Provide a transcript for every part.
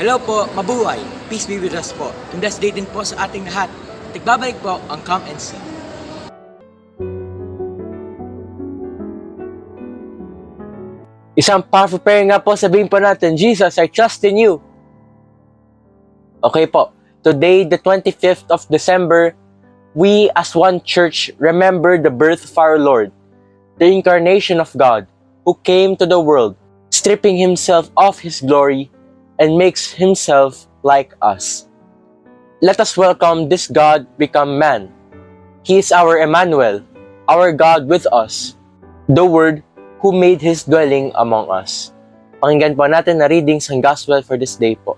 Hello po, mabuhay. Peace be with us po. Kung blessed day din po sa ating lahat. At nagbabalik po ang Come and See. Isang powerful prayer nga po, sabihin po natin, Jesus, I trust in you. Okay po, today, the 25th of December, we as one church remember the birth of our Lord, the incarnation of God, who came to the world, stripping himself of his glory and makes himself like us. Let us welcome this God become man. He is our Emmanuel, our God with us, the Word who made His dwelling among us. Pakinggan po natin na readings ng Gospel for this day po.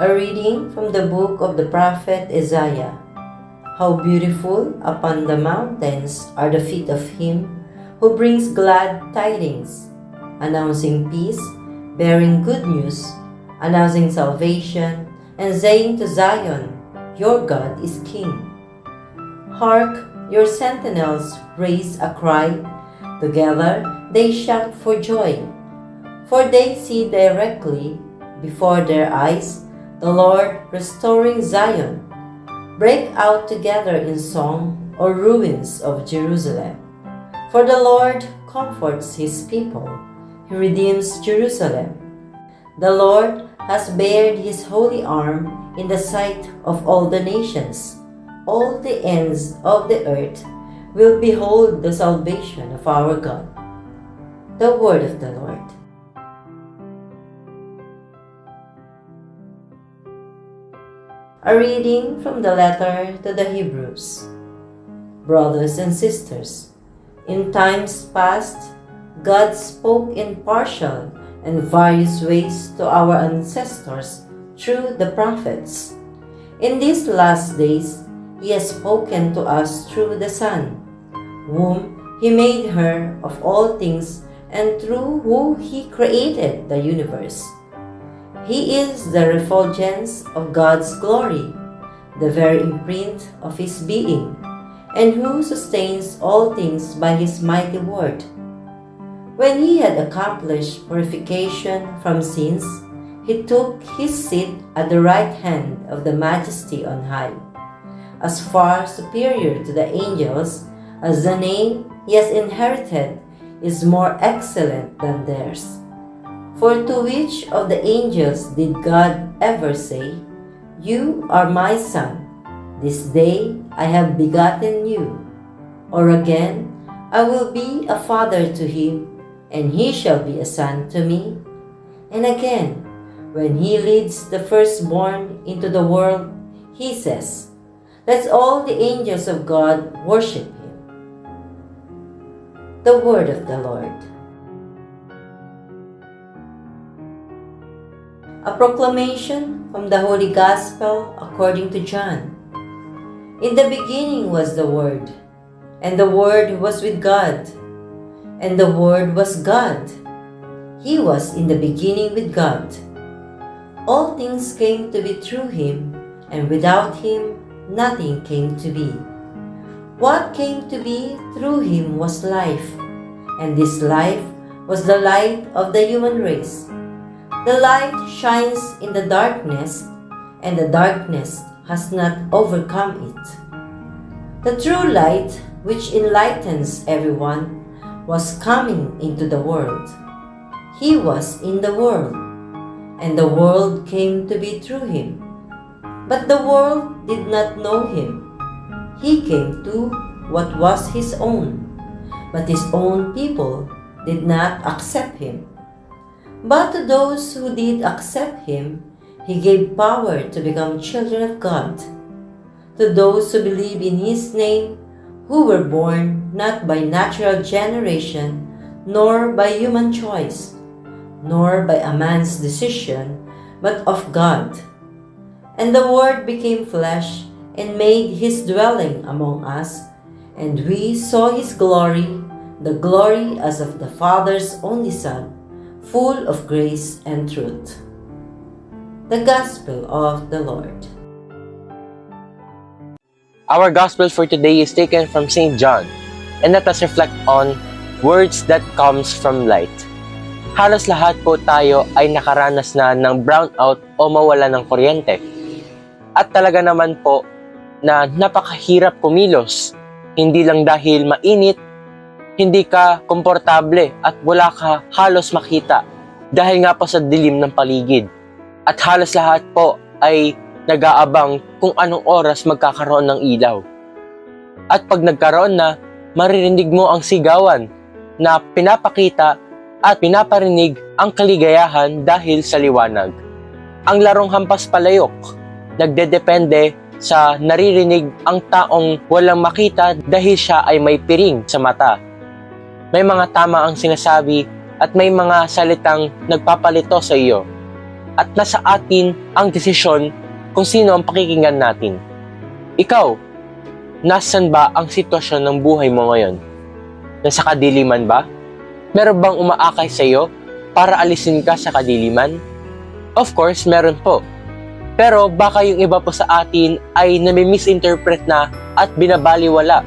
A reading from the book of the prophet Isaiah. How beautiful upon the mountains are the feet of him who brings glad tidings, announcing peace, bearing good news, announcing salvation, and saying to Zion, Your God is King. Hark, your sentinels raise a cry, together they shout for joy, for they see directly before their eyes the Lord restoring Zion. Break out together in song, O ruins of Jerusalem. For the Lord comforts his people, he redeems Jerusalem. The Lord has bared his holy arm in the sight of all the nations. All the ends of the earth will behold the salvation of our God. The word of the Lord. A reading from the letter to the Hebrews. Brothers and sisters, in times past, God spoke in partial and various ways to our ancestors through the prophets. In these last days, He has spoken to us through the Son, whom He made her of all things and through whom He created the universe. He is the refulgence of God's glory, the very imprint of His being, and who sustains all things by His mighty word. When He had accomplished purification from sins, He took His seat at the right hand of the Majesty on high, as far superior to the angels as the name He has inherited is more excellent than theirs. For to which of the angels did God ever say, You are my son, this day I have begotten you? Or again, I will be a father to him, and he shall be a son to me? And again, when he leads the firstborn into the world, he says, Let all the angels of God worship him. The word of the Lord. A proclamation from the Holy Gospel according to John. In the beginning was the Word, and the Word was with God, and the Word was God. He was in the beginning with God. All things came to be through him, and without him nothing came to be. What came to be through him was life, and this life was the light of the human race. The light shines in the darkness, and the darkness has not overcome it. The true light, which enlightens everyone, was coming into the world. He was in the world, and the world came to be through him. But the world did not know him. He came to what was his own, but his own people did not accept him. But to those who did accept him, he gave power to become children of God. To those who believe in his name, who were born not by natural generation, nor by human choice, nor by a man's decision, but of God. And the Word became flesh and made his dwelling among us, and we saw his glory, the glory as of the Father's only Son full of grace and truth. The Gospel of the Lord. Our Gospel for today is taken from St. John, and let us reflect on words that comes from light. Halos lahat po tayo ay nakaranas na ng brownout o mawala ng kuryente. At talaga naman po na napakahirap kumilos. Hindi lang dahil mainit, hindi ka komportable at wala ka halos makita dahil nga po sa dilim ng paligid. At halos lahat po ay nag-aabang kung anong oras magkakaroon ng ilaw. At pag nagkaroon na, maririnig mo ang sigawan na pinapakita at pinaparinig ang kaligayahan dahil sa liwanag. Ang larong hampas palayok, nagdedepende sa naririnig ang taong walang makita dahil siya ay may piring sa mata. May mga tama ang sinasabi at may mga salitang nagpapalito sa iyo. At nasa atin ang desisyon kung sino ang pakikinggan natin. Ikaw, nasan ba ang sitwasyon ng buhay mo ngayon? Nasa kadiliman ba? Meron bang umaakay sa iyo para alisin ka sa kadiliman? Of course, meron po. Pero baka yung iba po sa atin ay nami-misinterpret na at binabaliwala.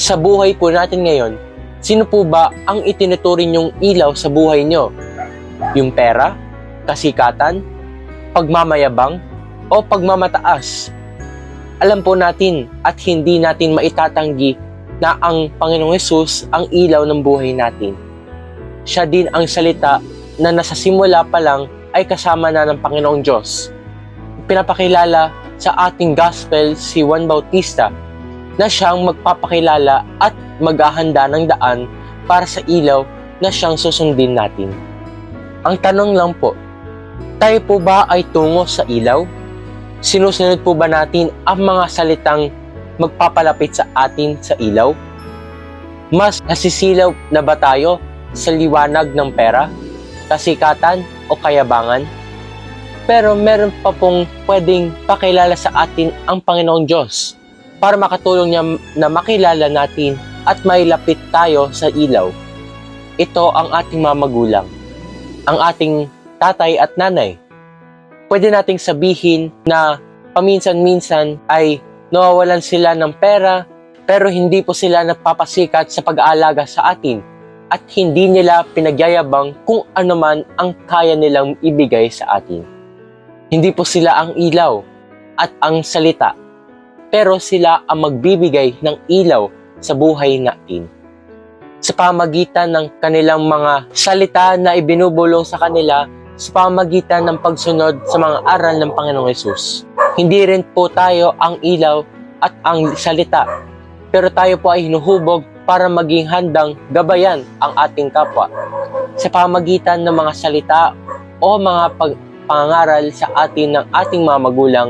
Sa buhay po natin ngayon, sino po ba ang itinuturing yung ilaw sa buhay nyo? Yung pera? Kasikatan? Pagmamayabang? O pagmamataas? Alam po natin at hindi natin maitatanggi na ang Panginoong Yesus ang ilaw ng buhay natin. Siya din ang salita na nasa simula pa lang ay kasama na ng Panginoong Diyos. Pinapakilala sa ating gospel si Juan Bautista na siyang magpapakilala at maghahanda ng daan para sa ilaw na siyang susundin natin. Ang tanong lang po, tayo po ba ay tungo sa ilaw? Sinusunod po ba natin ang mga salitang magpapalapit sa atin sa ilaw? Mas nasisilaw na ba tayo sa liwanag ng pera, kasikatan o kayabangan? Pero meron pa pong pwedeng pakilala sa atin ang Panginoong Diyos para makatulong niya na makilala natin at mailapit tayo sa ilaw. Ito ang ating mga magulang, ang ating tatay at nanay. Pwede nating sabihin na paminsan-minsan ay nawawalan sila ng pera pero hindi po sila nagpapasikat sa pag-aalaga sa atin at hindi nila pinagyayabang kung ano man ang kaya nilang ibigay sa atin. Hindi po sila ang ilaw at ang salita, pero sila ang magbibigay ng ilaw sa buhay natin. Sa pamagitan ng kanilang mga salita na ibinubulong sa kanila sa pamagitan ng pagsunod sa mga aral ng Panginoong Yesus. Hindi rin po tayo ang ilaw at ang salita, pero tayo po ay hinuhubog para maging handang gabayan ang ating kapwa. Sa pamagitan ng mga salita o mga pag pangaral sa atin ng ating mga magulang,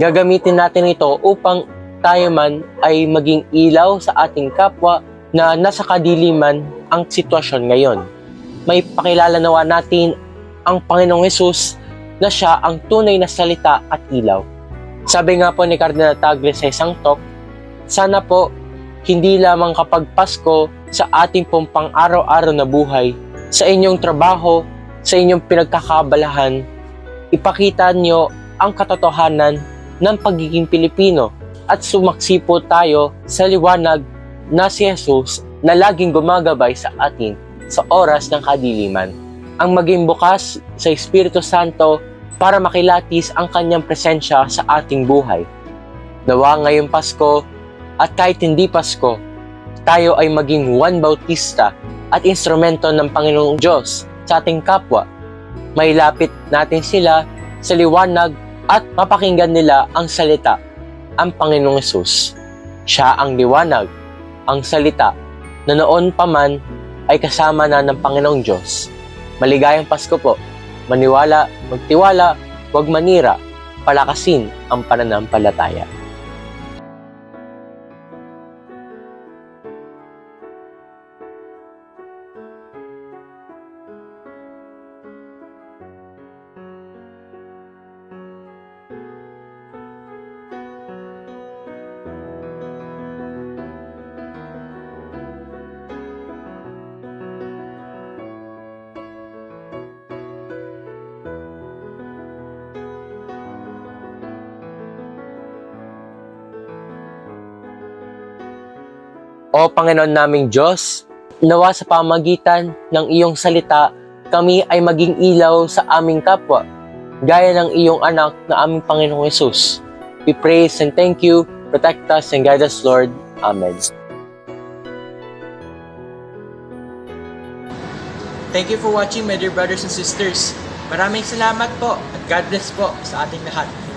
gagamitin natin ito upang tayo man ay maging ilaw sa ating kapwa na nasa kadiliman ang sitwasyon ngayon. May pakilala nawa natin ang Panginoong Yesus na siya ang tunay na salita at ilaw. Sabi nga po ni Cardinal Tagle sa isang talk, sana po hindi lamang kapag Pasko sa ating pong pang-araw-araw na buhay, sa inyong trabaho, sa inyong pinagkakabalahan, ipakita nyo ang katotohanan ng pagiging Pilipino at sumaksi po tayo sa liwanag na si Jesus na laging gumagabay sa atin sa oras ng kadiliman. Ang maging bukas sa Espiritu Santo para makilatis ang kanyang presensya sa ating buhay. Nawa ngayong Pasko at kahit hindi Pasko, tayo ay maging Juan Bautista at instrumento ng Panginoong Diyos sa ating kapwa. May lapit natin sila sa liwanag at mapakinggan nila ang salita, ang Panginoong Yesus. Siya ang liwanag, ang salita, na noon pa man ay kasama na ng Panginoong Diyos. Maligayang Pasko po. Maniwala, magtiwala, huwag manira, palakasin ang pananampalataya. O Panginoon naming Diyos, nawa sa pamagitan ng iyong salita, kami ay maging ilaw sa aming kapwa, gaya ng iyong anak na aming Panginoong Yesus. We praise and thank you. Protect us and guide us, Lord. Amen. Thank you for watching, my dear brothers and sisters. Maraming salamat po at God bless po sa ating lahat.